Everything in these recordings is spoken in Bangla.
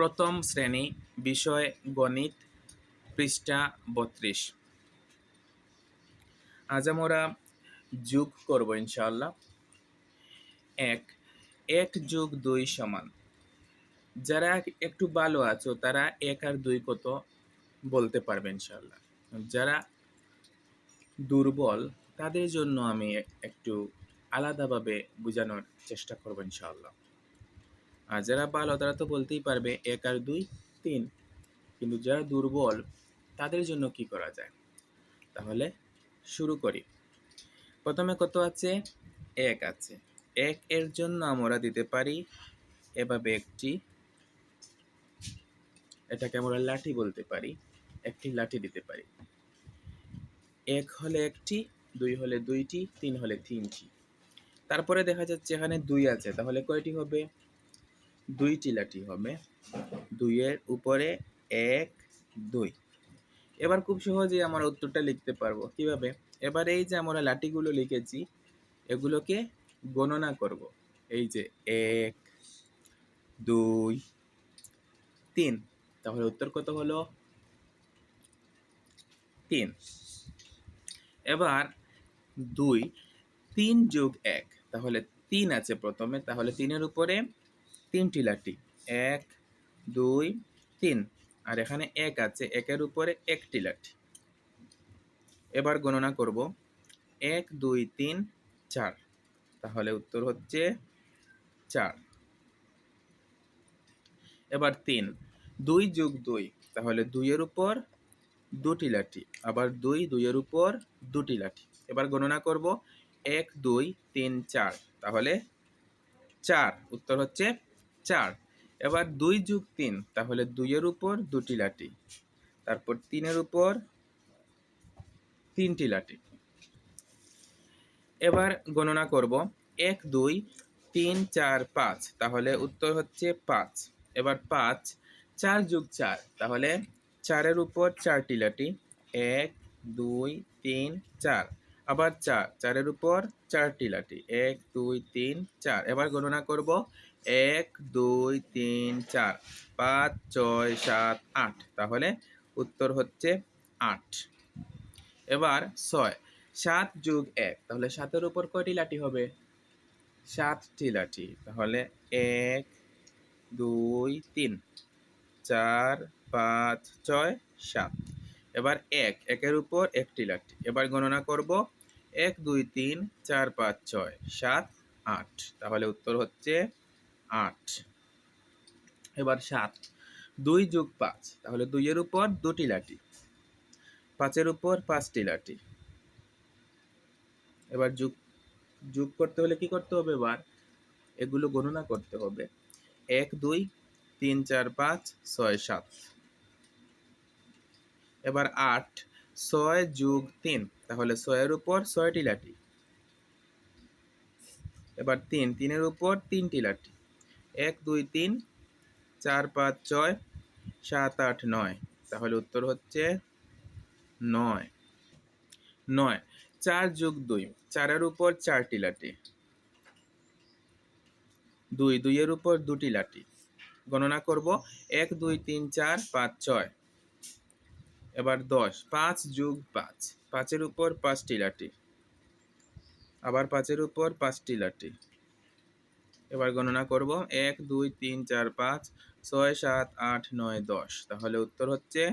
প্রথম শ্রেণি, বিষয় গণিত, পৃষ্ঠা বত্রিশ। আজ আমরা যোগ করব ইনশাআল্লাহ। এক এক যোগ দুই সমান। যারা একটু ভালো আছো, তারা এক আর দুই কত বলতে পারবে ইনশাআল্লাহ। যারা দুর্বল, তাদের জন্য আমি একটু আলাদাভাবে বোঝানোর চেষ্টা করব ইনশাআল্লাহ। আর যারা ভালো তারা তো বলতেই পারবে এক আর দুই, তিন। কিন্তু যারা দুর্বল, তাদের জন্য কি করা যায়? তাহলে শুরু করি। প্রথমে কত আছে? এক আছে। এক এর জন্য আমরা দিতে পারি এভাবে একটি, এটাকে আমরা লাঠি বলতে পারি, একটি লাঠি দিতে পারি। এক হলে একটি, দুই হলে দুইটি, তিন হলে তিনটি। তারপরে দেখা যাচ্ছে এখানে দুই আছে, তাহলে কয়টি হবে? দুইটি লাঠি হবে। দুইয়ের উপরে এক, দুই। এবার খুব সহজেই আমার উত্তরটা লিখতে পারব। কীভাবে? এবার এই যে আমরা লাঠিগুলো লিখেছি, এগুলোকে গণনা করব। এই যে এক, দুই, তিন। তাহলে উত্তর কত হলো? তিন। এবার দুই, তিন যোগ এক। তাহলে তিন আছে প্রথমে। তাহলে তিনের উপরে তিনটি লাঠি। এক, দুই, তিন। আর এখানে এক আছে, একের উপরে একটি লাঠি। এবার গণনা করব। এক, দুই, তিন, চার। তাহলে উত্তর হচ্ছে চার। এবার তিন। দুই যোগ দুই, তাহলে দুইয়ের উপর দুটি লাঠি। আবার দুই, দুইয়ের উপর দুটি লাঠি। এবার গণনা করব। এক, দুই, তিন, চার। তাহলে চার। উত্তর হচ্ছে চার। এবার দুই যুগ তিন, তাহলে দুইয়ের উপর দুটি লাঠি। তারপর তিনের উপর তিনটি লাঠি। এবার গণনা করব। এক, দুই, তিন, চার, পাঁচ, তাহলে উত্তর হচ্ছে পাঁচ। এবার পাঁচ, চার যুগ চার, তাহলে চারের উপর চারটি লাঠি। এক, দুই, তিন, চার, আবার চার, চারের উপর চারটি লাঠি। এক, দুই, তিন, চার, এবার গণনা করব এক, দুই, তিন, চার, পাঁচ, ছয়, সাত, আট। তাহলে উত্তর হচ্ছে আট। এবার ছয়। সাত যোগ এক। তাহলে সাতের উপর কয়টি লাঠি হবে? সাতটি লাঠি। তাহলে এক, দুই, তিন। চার, পাঁচ, ছয়, সাত। এবার এক। একের উপর একটি লাঠি। এবার গণনা করব। এক, দুই, তিন, চার, পাঁচ, ছয়, সাত, আট। তাহলে উত্তর হচ্ছে আট। এবার সাত। দুই যোগ পাঁচ, তাহলে দুইয়ের উপর দুটি লাঠি। পাঁচের উপর পাঁচটি লাঠি। এবার যোগ যোগ করতে হলে কি করতে হবে এবার? এগুলো গণনা করতে হবে। এক, দুই, তিন, চার, পাঁচ, ছয়, সাত। এবার আট, ছয় যোগ তিন, তাহলে ছয়ের উপর ছয়টি লাঠি। এবার তিন, তিনের উপর তিনটি লাঠি। এক, দুই, তিন, চার, পাঁচ, ছয়, সাত, আট, নয়। তাহলে উত্তর হচ্ছে নয়। নয়। চার যোগ দুই। চারের উপর চারটি লাঠি। দুই, দুইয়ের উপর দুটি লাঠি। গণনা করব। এক, দুই, তিন, চার, পাঁচ, ছয়। এবার দশ। পাঁচ যোগ পাঁচ। পাঁচের উপর পাঁচটি লাঠি। আবার পাঁচের উপর পাঁচটি লাঠি। এবার গণনা করব। এক, দুই, তিন, চার, পাঁচ, ছয়, সাত, আট, নয়, দশ। তাহলে উত্তর হচ্ছে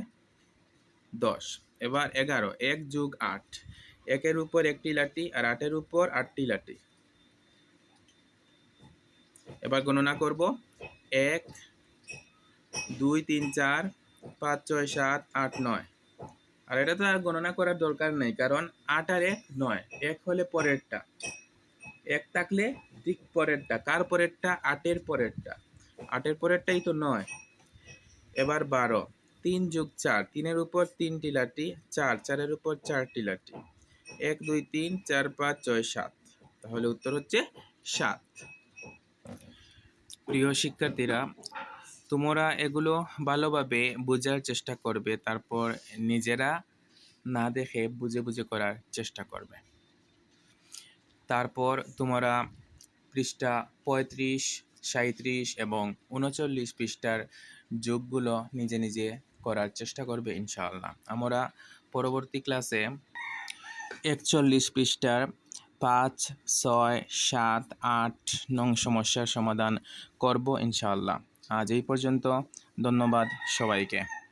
দশ। এবার এগারো। এক যুগ আট। একের উপর একটি লাঠি আর আটের উপর আটটি লাঠি। এবার গণনা করব। এক, দুই, তিন, চার, পাঁচ, ছয়, সাত, আট, নয়। আর এটা তো আর গণনা করার দরকার নেই, কারণ আট আর এক নয়। এক হলে পরেরটা। এক থাকলে ঠিক পরেরটা, কার পরেরটা? আটের পরেরটা। আটের পরেরটাই তো নয়। এবার বারো। তিন যুগ চার, তিনের উপর তিনটি লাঠি, চার, চারের উপর চারটি লাঠি। এক, দুই, তিন, চার, পাঁচ, ছয়, সাত। তাহলে উত্তর হচ্ছে সাত। প্রিয় শিক্ষার্থীরা, তোমরা এগুলো ভালোভাবে বোঝার চেষ্টা করবে, তারপর নিজেরা না দেখে বুঝে বুঝে করার চেষ্টা করবে। তারপর তোমরা পৃষ্ঠা পঁয়ত্রিশ সাঁত্রিশ এবং উনচল্লিশ পৃষ্ঠার যোগগুলো নিজে নিজে করার চেষ্টা করবে ইনশাআল্লাহ। আমরা পরবর্তী ক্লাসে একচল্লিশ পৃষ্ঠার পাঁচ, ছয়, সাত, আট, নং সমস্যার সমাধান করব ইনশাআল্লাহ। আজ এই পর্যন্ত। ধন্যবাদ সবাইকে।